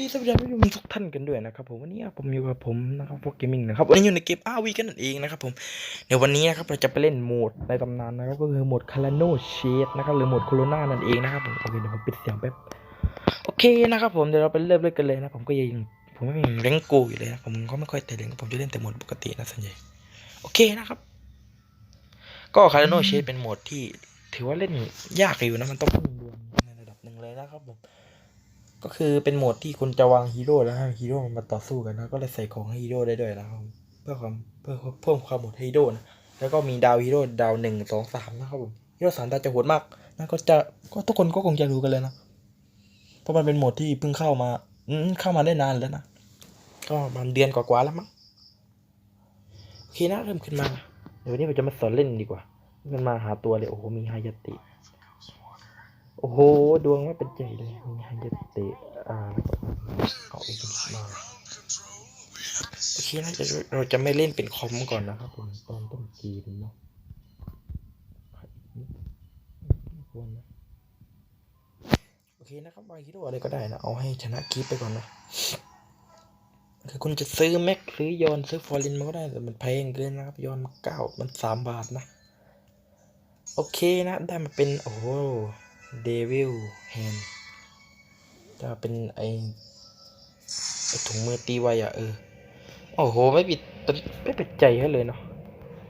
ดีสวัสดีท่านผู้ชมทุกท่านกันด้วยนะครับผมวันนี้ผมอยู่กับผมนะครับพวกเกมมิ่งนะครับวันนี้อยู่ในเกมอาวีกันนั่นเองนะครับผมเดี๋ยววันนี้นะครับเราจะไปเล่นโหมดในตำนานนะครับก็คือโหมดคาราโนเชดนะครับหรือโหมดโคโรนานั่นเองนะครับผมโอเคเดี๋ยวผมปิดเสียงแป๊บโอเคนะครับผมเดี๋ยวเราไปเริ่มเล่นกันเลยนะผมก็ยังผมไม่มีแรงกูอยู่เลยนะผมก็ไม่ค่อยแต่เล่นผมจะเล่นแต่โหมดปกตินะส่วนใหญ่โอเคนะครับ ก็คาราโนเชดเป็นโหมดที่ถือว่าเล่นยากอยู่นะมันต้องพึ่งดวงในระดับหนึ่งเลยนะครับผม ก็คือเป็นโหมดที่คุณจะวางฮีโร่แล้วให้ฮีโร่มันมาต่อสู้กันนะก็เลยใส่ของให้ฮีโร่ได้ด้วยนะครับเพื่อความเพื่อเพิ่มความโหดให้ฮีโร่นะแล้วก็มีดาวฮีโร่ดาวหนึ่งสองสามนะครับผมฮีโร่สามดาวจะโหดมากนะก็จะก็ทุกคนก็คงจะรู้กันเลยนะเพราะมันเป็นโหมดที่เพิ่งเข้ามาอืมเข้ามาได้นานแล้วนะก็มันเดือนกว่าๆแล้วมั้งโอเคนะเริ่มขึ้นมาเดี๋ยววันนี้เราจะมาสอนเล่นดีกว่ามันมาหาตัวเลยโอ้โหมีไฮยติ โอ้โห ดวงไม่เป็นใจเลยมีฮันเดเตะอ่าแล้วก็เอาอีกมาโอเคนะจะเราจะไม่เล่นเป็นคอมก่อนนะครับผมตอนต้นเกมเนาะควรนะโอเคนะครับวางฮิโร่อะไรก็ได้นะ เอาให้ชนะคลิปไปก่อนนะคือคุณจะซื้อแม็กซื้อยอนซื้อฟอร์ลินมันก็ได้แต่มันแพงเกินนะครับ ยอนเก้ามันสามบาทนะ โอเคนะ ได้มาเป็น โอ้โห เดวิลแฮนจะเป็นไอไอถุงมือตีไวอะเออ โอ้โห ไม่ปิดไม่ปิดใจให้เลยเนาะ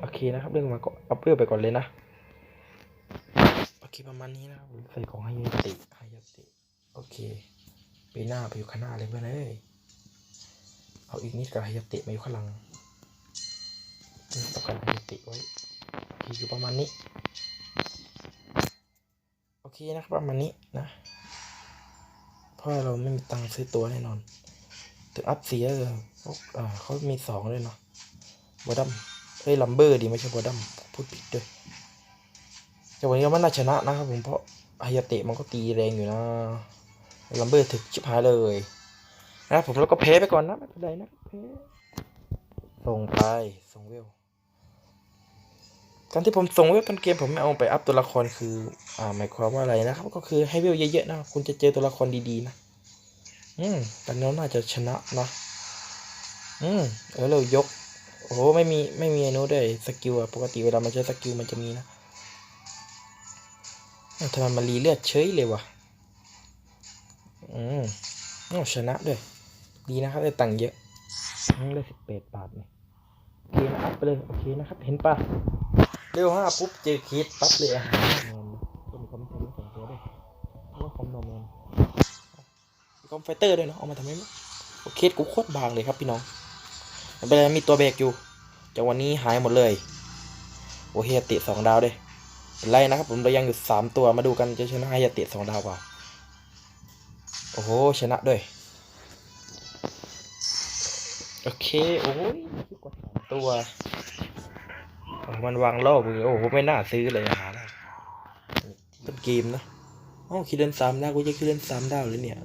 โอเคนะครับ เรื่องมาก็อัพเวลไปก่อนเลยนะ โอเคประมาณนี้นะครับใส่ของให้ยาติให้ยาติ โอเค ไปหน้าไปอยู่ข้างหน้าเลยเพื่อนเอ้ยเอาอีกนิดกับให้ยาติมาอยู่ข้างหลังต้องการให้ยติไว้ โอเคอยู่ประมาณนี้ เคนะครับประมาณนี้นะเพราะเราไม่มีตังค์ซื้อตัวแน่นอน ถึงอัพเสียเลยพวกอ่าเขามีสองเลยเนาะบอดัมเฮ้ยลัมเบอร์ดีไม่ใช่บอดัมพูดผิดด้วยแต่วันนี้ม่น่าชนะนะครับผมเพราะฮายาเตะมันก็ตีแรงอยู่นะลัมเบอร์ถึกชิบหายเลยนะผมแล้วก็แพ้ไปก่อนนะไม่เป็นไรนะแพ้ส่งไปส่งเวล การที่ผมส่งเวลต้นเกมผมไม่เอาไปอัพตัวละครคือ อ่าหมายความว่าอะไรนะครับ ก็คือให้เวลเยอะๆนะคุณจะเจอตัวละครดีๆนะอืมตอนนี้น่าจะชนะนะอืมเออเรายก โอ้โหไม่มีไม่มีไอ้นู้ด้วยสกิลอะปกติเวลามันใช้สกิลมันจะมีนะทำไมมันรีเลือดเฉยเลยวะอืมโอ้ชนะด้วย ดีนะครับได้ตังค์เยอะได้สิบแปดบาทเนี่ยโอเคนะอัพไปเลย โอเคนะครับ เห็นปะ เร็วห้าปุ๊บเจอคิดปั๊บเลยอาหารแมนก็มีคอมพิวเตอร์สองตัวด้วยว่าคอมโนแมนมีคอมไฟเตอร์ด้วยเนาะเอามาทำไมมั้งโอเคกูโคตรบางเลยครับพี่น้องไม่เป็นไรมีตัวเบรกอยู่จากวันนี้หายหมดเลย โอเฮียติสองดาวเลยเป็นไรนะครับผมเรายังอยู่สามตัวมาดูกันจะชนะเฮายติสองดาวเปล่าโอ้โหชนะด้วยโอเค โอ้ยกดสามตัว มันวางล่อมือโอ้โหไม่น่าซื้อเลยหารอะต้นเกมนะโอ้คิดเล่นสามดาวกูจะคิดเล่นสามดาวเลยเนี่ย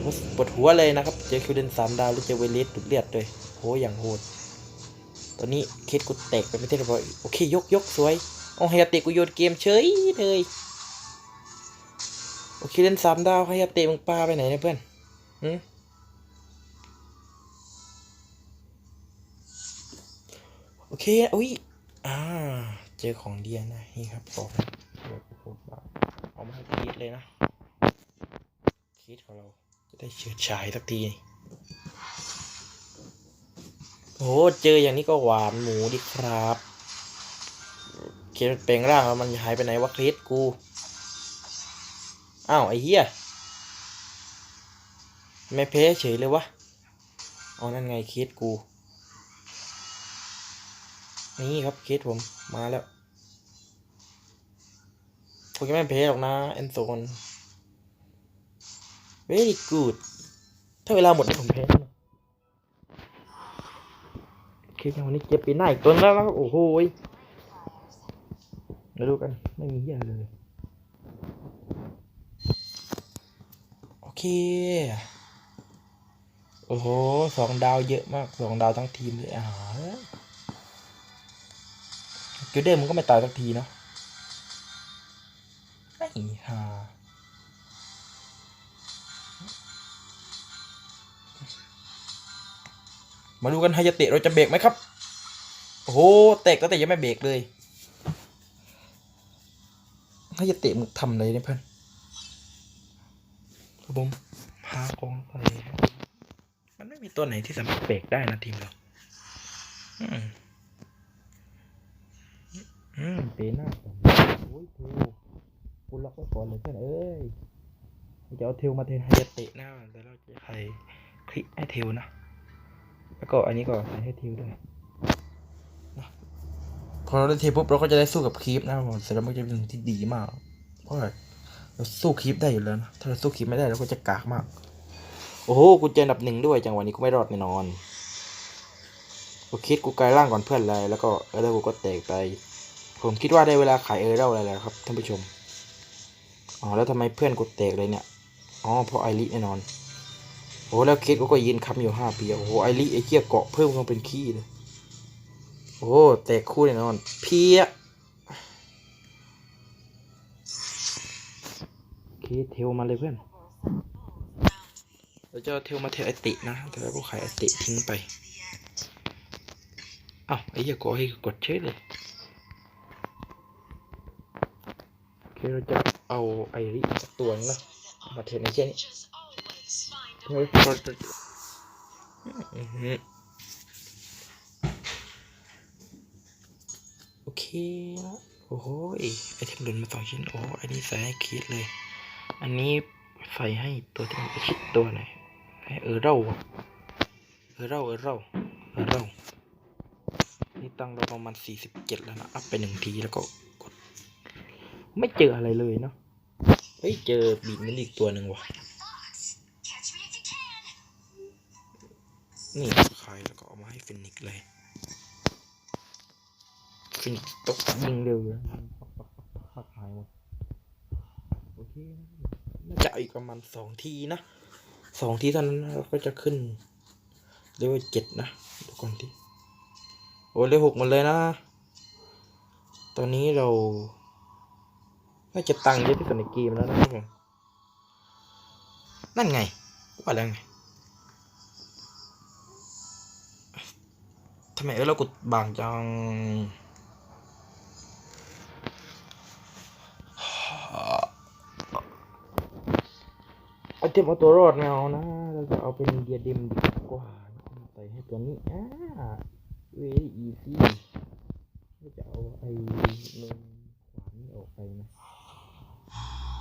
โอ้ปวดหัวเลยนะครับ เจอคิวเล่นสามดาวแล้วเจอเวเลสดุดเลือดด้วยโหอย่างโหด ตอนนี้เคสกูแตกไปไม่ได้เรียบร้อยโอเค ยกยกสวยโอ้ไฮยาเตะกูโยนเกมเฉยเลยโอเคเล่นสามดาวไฮยาเตะมึงปาไปไหนเนี่ยเพื่อนหืม อเคอุ้ยอ่า เจอของเดียนะนี่ครับบอกนะเดี๋ยวผมเอามาให้คิดเลยนะคิดของเราจะได้เฉิดฉายสักทีโอ้โหเจออย่างนี้ก็หวานหมูดิครับเคสมันแปลงร่างแล้วมันหายไปไหนวะเคสกู อ้าวไอ้เหี้ยไม่แพ้เฉยเลยวะเอานั่นไงเคสกู นี่ครับเคสผมมาแล้วผมจะไม่แพ้หรอกนะแอนโซน very good ถ้าเวลาหมดผมแพ้นะโอวันนี้เจ็บปีหน้าอีกตัวแล้วนะครับโอ้โหมาดูกัน ไม่มีเหี้ยอะเลย โอเค โอ้โหสองดาวเยอะมากสองดาวทั้งทีมเลยอ่า กิลเดอร์มันก็ไม่ตายสักทีเนาะไอ้ห่ามาดูกันไฮยาเตะเราจะเบรกไหมครับโอ้โหแตกแล้วแต่ยังไม่เบรกเลยไฮยาเตะมึงทำอะไรเนี่ยเพื่อนครับผมหากองไปมันไม่มีตัวไหนที่สามารถเบรกได้นะทีมเราอืม อืมเปหน้าผมโอ้ยเทวกูล็อกไว้ก่อนเลยเพื่อนเอ้ยจะเอาเทวมาเทนไฮยาเตะหน้าแต่เราจะใส่คลิกให้เทวนะ แล้วก็อันนี้ก็ใส่ให้เทวด้วยนะพอเราได้เทวปุ๊บเราก็จะได้สู้กับคลิปนะผมเสร็จแล้วมันจะเป็นสิ่งที่ดีมาก เพราะว่าเราสู้คลิปได้อยู่แล้วนะ ถ้าเราสู้คลิปไม่ได้เราก็จะกากมาก โอ้โห กูเจออันดับหนึ่งด้วย จังหวะนี้กูไม่รอดแน่นอน กูคิดกูกลายร่างก่อนเพื่อนเลย แล้วก็แล้วกูก็แตกไป ผมคิดว่าได้เวลาขายเออร์เรลอะไรแล้วครับท่านผู้ชม อ๋อแล้วทำไมเพื่อนกูแตกเลยเนี่ย อ๋อเพราะไอริแน่นอน โอ้แล้วเคิดกูก็ยืนค้ำอยู่ห้าปี โอ้โหไอริไอเกียเกาะเพิ่มมาเป็นขี้เลย โอ้แตกคู่แน่นอน เพี้ยเคเทลมาเลยเพื่อนเราจะเทลมาเทลไอตินะ แต่แล้วก็ขายไอติทิ้งไปอ้าวไอ้เหี้ยกดให้กดเช็คเลย โอเคเราจะเอาไอริสักตัวนึงนะมาเทในเช่นนี้เฮ้ยพอจะอือหือโอเคนะโอ้โหยไอเทมหล่นมาสองชิ้นโอ้อันนี้ใส่ให้คิดเลย อันนี้ใส่ให้ตัวที่มันไปชิดตัวหน่อยให้เออเร่าอะเออเร่าเออเร่าเออเร่านี่ตั้งเราประมาณสี่สิบเจ็ดแล้วนะ อัพไปหนึ่งทีแล้วก็กด ไม่เจออะไรเลยเนาะเฮ้ยเจอบีดมันอีกตัวหนึ่งว่ะนี่ขายแล้วก็เอามาให้ฟินิกเลยฟินิกตกยิงเร็วอยู่นะปักหายหมดโอเคน่าจะอีกประมาณสองทีนะสองทีเท่านั้นเราก็จะขึ้นเลเวลเจ็ดนะดูก่อนทีโอ้เลขหกหมดเลยนะ ตอนนี้เรา น่าจะตังเยอะที่สุดในเกมแล้วนะครับผมนั่นไงว่าแล้วไงทำไมเออเรากดบางจังเอาเทมเอาตัวรอดไม่เอานะ เราจะเอาเป็นเดียเดมดีกว่าใส่ให้ตัวนี้อ่า very easy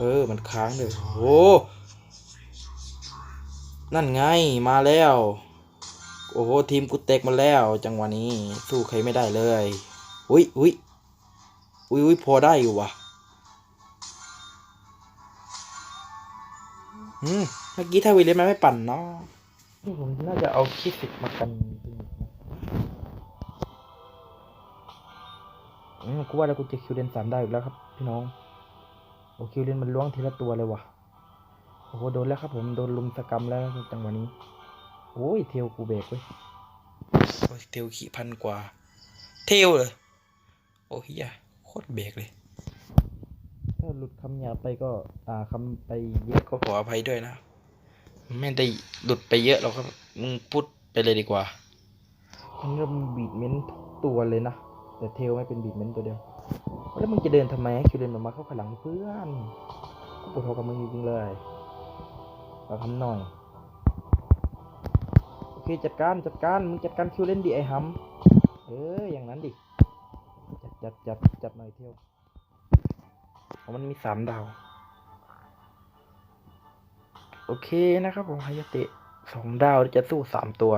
ออ มันค้างเลยโอ้นั่นไงมาแล้ว โอ้โหทีมกูเตกมาแล้ว จังหวะนี้ สู้ใครไม่ได้เลยอุ้ยอุ้ยอุ้ยอุ้ยพอได้อยู่วะอืมเมื่อกี้ถ้าวิลเลนมันไม่ปั่นเนาะผมน่าจะเอาคิดสิบมากันอืมกูว่าแล้วกูจะคิวเลนสามได้อีกแล้วครับ พี่น้อง โอ้คิวเลนมันล้วงทีละตัวเลยว่ะโอ้โหโดนแล้วครับผมโดนลุมสกรรมแล้วจังหวะนี้โอ้ยเทลกูเบรกเว้ยโอ้ยเทลขี่พันกว่า เทลเลยโอ้ยเฮียโคตรเบรกเลย ถ้าหลุดคำหยาบไปก็ อ่าคำไปเยอะก็ขออภัยด้วยนะไม่ได้หลุดไปเยอะหรอกครับมึงพูดไปเลยดีกว่ามันก็มีบีดเมนต์ทุกตัวเลยนะ แต่เทลไม่เป็นบีดเมนต์ตัวเดียว แล้วมึงจะเดินทำไมคิวเดินออกมาเข้าข้างหลังเพื่อนกูปวดหัวกับมึงจริงเลยเอาทำหน่อย โอเคจัดการจัดการมึงจัดการคิวเล่นดิไอ้ฮัมเอออย่างนั้นดิ จัดจัดจัดจัดหน่อยเที่ยวเพราะมันมีสามดาว โอเคนะครับผมฮายาเตะสองดาวจะสู้สามตัว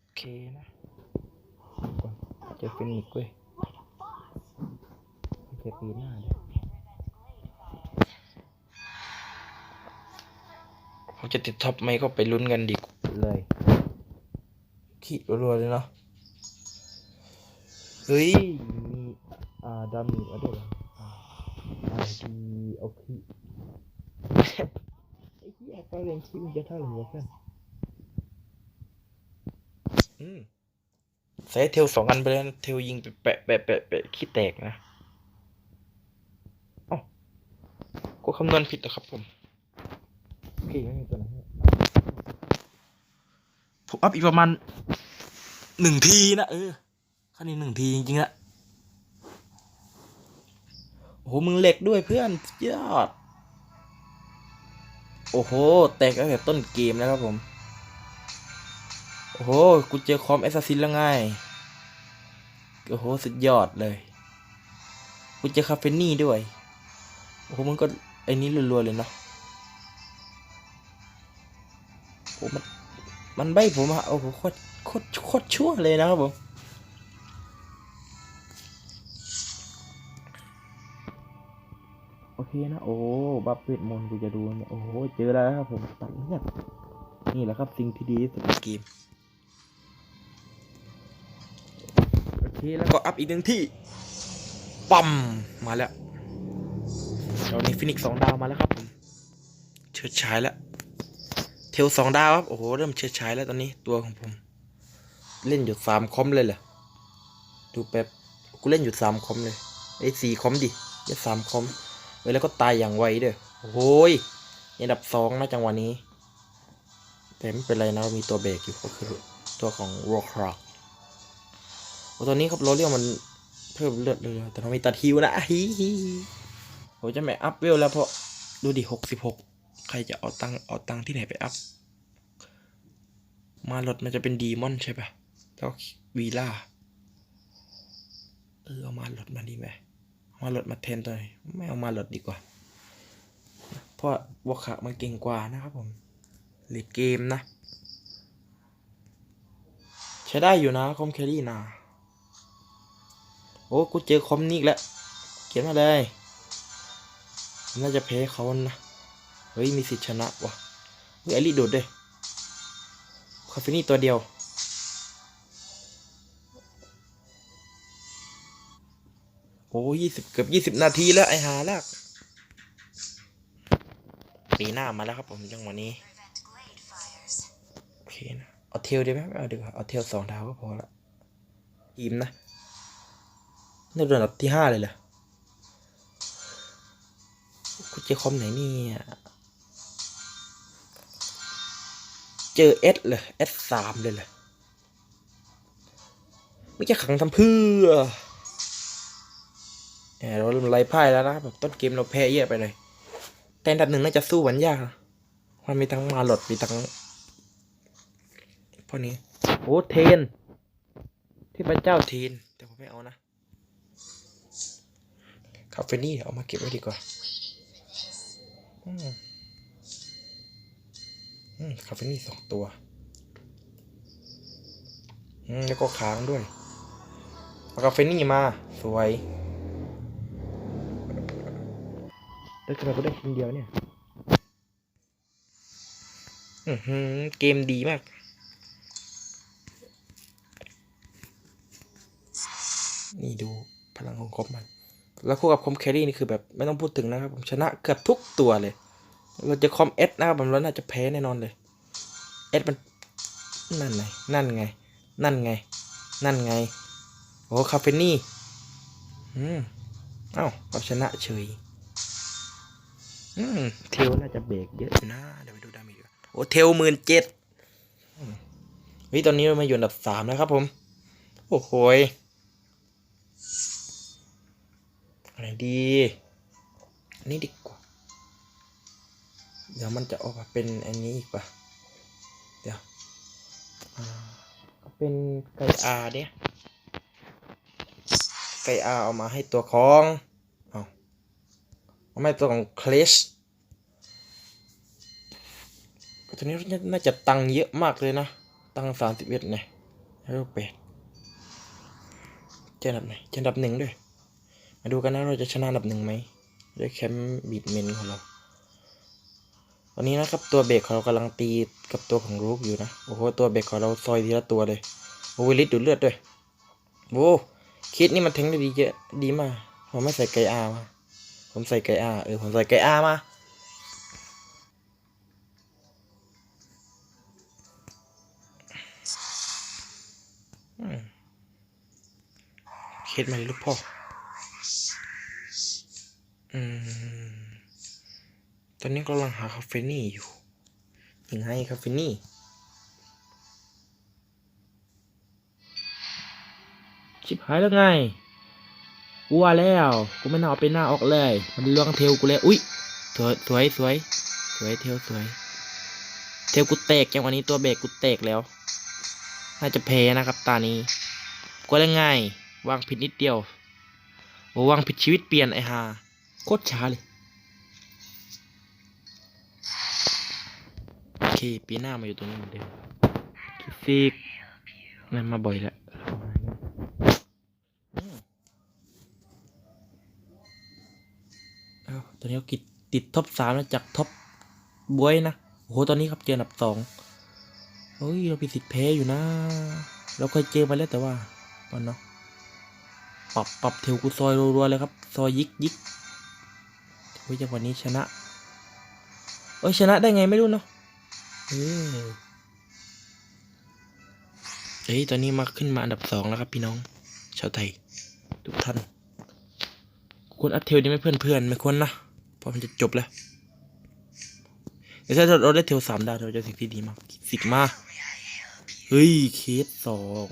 โอเคนะ เจอฟินิกซ์เว้ยเจอปีหน้าเลยเขาจะติดท็อปไหมก็ไปลุ้นกันดีกว่าเลยขี้รัวๆเลยเนาะเฮ้ย มีอ่าดามีมาด้วยเหรออ่าอ่าดีโอเคไอ้เหี้ยก็เรียนคิดมันจะเท่าไหร่วะเพื่อนอืม ใส่เทลสองอันไปเลยนะเทลยิงไปแปะแปะแปะแปะขี้แตกนะเอ้ากูคำนวณผิดนะครับผมโอเคไม่มีตัวไหนให้ผมอัพอีกประมาณหนึ่งทีนะ เออขั้นนี้หนึ่งทีจริงๆละโอ้โห มึงเหล็กด้วยเพื่อนสุดยอด โอ้โห แตกตั้งแต่ต้นเกมแล้วครับผม โอ้โห กูเจอคอมแอสซัสซินแล้วไง โอ้โห สุดยอดเลย กูเจอคาเฟนี่ด้วย โอ้โห มันก็ไอ้นี้รัวๆเลยเนาะ โอ้มัน มันใบผมอะโอ้โห โคตร โคตร โคตรชั่วเลยนะครับผมโอเคนะ โอ้บัฟเฟตมนกูจะดูเนี่ย โอ้โห เจอแล้วครับผมตัดเงียนี่แหละครับสิ่งที่ดีที่สุดในเกม เคแล้วก็อัพอีกหนึ่งที่ปั๊มมาแล้วตอนนี้ฟินิกสองดาวมาแล้วครับผมเชิดฉายแล้วเทลสองดาวครับโอ้โหเริ่มเชิดฉายแล้วตอนนี้ตัวของผม เล่นอยู่สามคอมเลยเหรอดูแป๊บกูเล่นอยู่สามคอมเลยไอ้สี่คอมดิอย่สามคอมเว้ยแล้วก็ตายอย่างไวเด้อโอ้โหยอันดับสองนะจังหวะนี้ แต่ไม่เป็นไรนะมีตัวเบรกอยู่ก็คือตัวของโรคร็อกโอ้ ตอนนี้ครับโรเลียมันเพิ่มเลือดเลยแต่มันมีตัดฮิวนะฮิฮิผมจะไม่อัพเวลแล้วเพราะดูดิหกสิบหกใครจะเอาตังเอาตังที่ไหนไปอัพ มาลดมันจะเป็นดีมอนใช่ปะแล้ววีล่าเออเอามาลดมาดีไหมมาลดมาแทนตัวไม่เอามาลดดีกว่า เพราะวอคคะมันเก่งกว่านะครับผมเลดเกมนะ ใช้ได้อยู่นะคอมแครี่นะ โอ้กูเจอคอมนี่อีกแล้ว เขียนมาเลย น่าจะแพ้เขานะ เฮ้ย มีสิทธิ์ชนะวะเฮ้ยไอรีโดดด้วยคาเฟนี่ตัวเดียวโอ้ยี่สิบเกือบยี่สิบนาทีแล้ว ไอหาลากปีหน้ามาแล้วครับผมจังหวะนี้ โอเคนะ เอาเทลได้ไหมเอาดีกว่า เอาเทลสองดาวก็พอละทีมนะ นี่ระดับที่ห้าเลยเหรอกูเจอคอมไหนเนี่ยเจอเอสเลยเอสสามเลยเหรอไม่จะขังทำเพื่อแหมเราเริ่มไล่พ่ายแล้วนะแบบต้นเกมเราแพ้เยอะไปเลยแต่อันดับหนึ่งน่าจะสู้หวันยากนะมันมีทั้งมาหลดมีทั้งพวกนี้โอ้เทนที่พระเจ้าเทนแต่ผมไม่เอานะ คาเฟนี่เอามาเก็บไว้ดีกว่าอืมอืมคาเฟนี่สองตัวอืมแล้วก็ค้างด้วยเอาคาเฟนี่มา สวยแล้วทำไมกูได้คนเดียวเนี่ย อือหือเกมดีมาก นี่ดูพลังของคอมมัน แล้วคู่กับคอมแครี่นี่คือแบบไม่ต้องพูดถึงนะครับผมชนะเกือบทุกตัวเลย เราจะคอมเอสนะครับผมแล้วน่าจะแพ้แน่นอนเลยเอสมันนั่นไงนั่นไง นั่นไง นั่นไงโอ้คาเฟนี่อืมเอ้าเอาชนะเฉยอืมเทลน่าจะเบรกเยอะนะเดี๋ยวไปดูดามจดีกว่าโอ้เทลหมื่นเจ็ดเฮ้ยตอนนี้เรามาอยู่อันดับสามแล้วครับผม โอ้โหย อะไรดีอันนี้ดีกว่า เดี๋ยวมันจะออกมาเป็นอันนี้อีกป่ะ เดี๋ยวเป็นไก่อาเนี่ยไก่อาเอามาให้ตัวของเอาเอามาให้ตัวของคลชตัวนี้น่าจะตังเยอะมากเลยนะ ตังสามสิบเอ็ดเนี่ยแล้วเป็ดเจะอันดับไหนเจะอันดับหนึ่งด้วย มาดูกันนะเราจะชนะอันดับหนึ่งไหมด้วยแคมป์บีดเมนของเราตอนนี้นะครับตัวเบรกของเรากำลังตีกับตัวของรูปอยู่นะโอ้โหตัวเบรกของเราซอยทีละตัวเลยโอ้วิลิตดูดเลือดด้วยโอ้คิดนี่มันแทงได้ดีเยอะดีมากผมไม่ใส่ไกอามาผมใส่ไกอาเออผมใส่ไกอามาคิดมาเลยลูกพ่อ อืม ตอนนี้กำลังหาคาเฟนี่อยู่ยังไงคาเฟนี่ ชิบหายแล้วไงกูว่าแล้ว กูไม่น่าเอาไปหน้าออกเลย มันล่วงเทวกูแล้วอุ้ยสวยสวยสวย สวยเทวสวย เทวกูแตกจังวันนี้ตัวเบรกกูแตกแล้ว น่าจะแพ้นะครับตานี้ กูได้ง่ายวางผิดนิดเดียว โอ้วางผิดชีวิตเปลี่ยนไอ้ห่า โคตรช้าเลย โอเค ปีหน้ามาอยู่ตรงนี้เหมือนเดิมคิดซิกนั่นมาบ่อยแล้วอืมเอาตอนนี้ก็กิดติดท็อปสามแล้วจากท็อปบวยนะ โอ้โห ตอนนี้ครับเจออันดับสองเฮ้ย เรามีสิทธิ์แพ้อยู่นะ เราเคยเจอมาแล้วแต่ว่าตอนเนาะ ปรับปรับเทวกูซอยรัวๆเลยครับ ซอยยิกยิก โอ้ยจังหวะนี้ชนะเอ้ยชนะได้ไงไม่รู้เนาะเออเฮ้ยตอนนี้มาขึ้นมาอันดับสองแล้วครับพี่น้อง ชาวไทย ทุกท่านควรอัพเทลนี่ไม่เพื่อนเพื่อนไม่ควรนะเพราะมันจะจบแล้วเดี๋ยวถ้าเราได้เทลสามดาวเราจะสิ่งที่ดีมากสิกมาเฮ้ยเคสสอง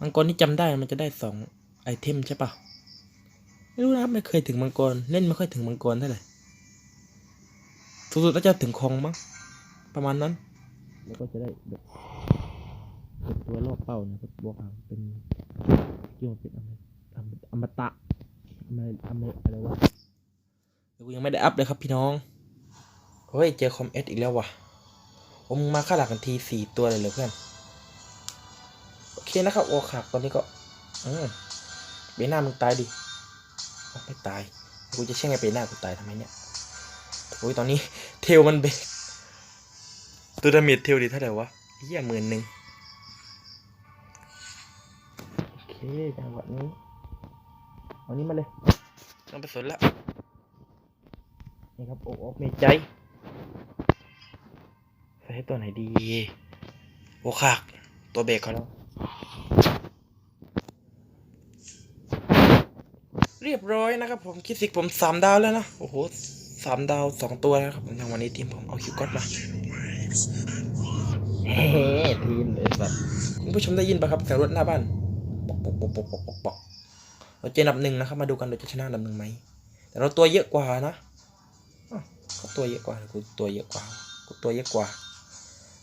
มังกรที่จำได้มันจะได้สองไอเทมใช่ปะ ไม่รู้นะครับไม่เคยถึงมังกร เล่นไม่ค่อยถึงมังกรเท่าไหร่สุดๆน่าจะถึงคองมั้งประมาณนั้น แล้วก็จะได้แบบกดตัวรอบเป้านะครับบอกว่าเป็นเกี่ยวเป็นอมอมอมตะอมอมอะไรวะแต่กูยังไม่ได้อัพเลยครับพี่น้องเฮ้ยเจอคอมเอสอีกแล้วว่ะผมงมาค่าหลักกันทีสี่ตัวเลยเหรอเพื่อนโอเคนะครับโอคักตอนนี้ก็อืมเบน่ามึงตายดิอ้าว ไม่ตาย กูจะแช่งไอ้เบน่ากูตายทำไมเนี่ยโอ้ยตอนนี้เทลมันเบรกตัวดาเมจเทลดีเท่าไหร่วะเฮียหมื่นหนึ่งโอเคจังหวะนี้เอานี้มาเลยต้องไปสนละนี่ครับโอกอกเมจใจใส่ให้ตัวไหนดีโอคักตัวเบรกเขาแล้ว รียบร้อยนะครับผมคิดสิกผมสามดาวแล้วนะโอ้โหสามดาวสองตัวแล้วนะครับผมอย่างวันนี้ทีมผมเอาคิวก็อดมาเฮ้ทีมเลยสัตว์คุณผู้ชมได้ยินปะครับเสียงรถหน้าบ้านปอกปอกปอกปอกปอกปอกปอกเราเจออันดับหนึ่งนะครับมาดูกันเราจะชนะอันดับหนึ่งไหมแต่เราตัวเยอะกว่านะอ้าวเขาตัวเยอะกว่ากูตัวเยอะกว่ากูตัวเยอะกว่า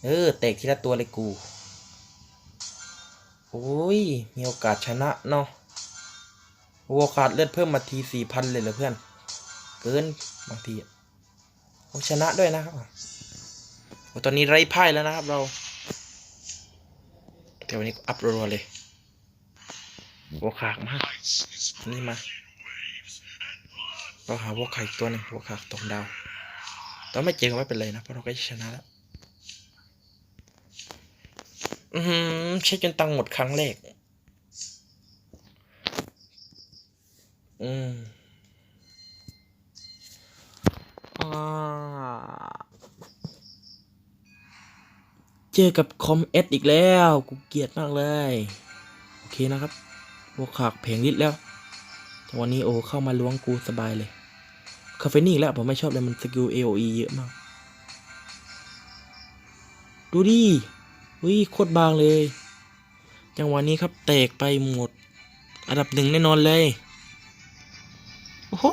เออแตกทีละตัวเลยกูโอ้ยมีโอกาสชนะเนาะ โอ้ขาดเลือดเพิ่มมาทีสี่พันเลยเหรอเพื่อน เกินบางทีอะโอ้ชนะด้วยนะครับโอ้ตอนนี้ไร้พ่ายแล้วนะครับเราแต่วันนี้อัพรัวๆเลยโวขากมากนี่มาเราหาวขากอีกตัวหนึ่งโวขากตกดาวแต่ไม่เจอก็ไม่เป็นไรนะเพราะเราก็ชนะแล้ว อือหือใช้จนตังหมดครั้งแรก อืมอ่าเจอกับคอมเอสอีกแล้ว กูเกลียดมากเลย โอเคนะครับพวกขากเพลงลิดแล้วแต่วันนี้โอเข้ามาล้วงกูสบายเลย คาเฟนี่อีกแล้วผมไม่ชอบเลยมันสกิล AOE เยอะมาก ดูดิวิโคตรบางเลย จังหวะนี้ครับแตกไปหมด อันดับหนึ่งแน่นอนเลย โอ้โห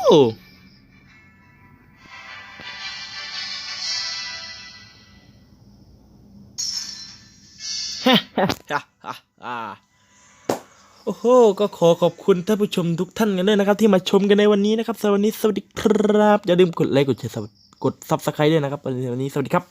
โอ้โห ก็ขอขอบคุณท่านผู้ชมทุกท่านกันด้วยนะครับ ที่มาชมกันในวันนี้นะครับสำหรับวันนี้สวัสดีครับ อย่าลืมกดไลค์กดแชร์กดซับสไครต์ด้วยนะครับวันนี้สวัสดีครับ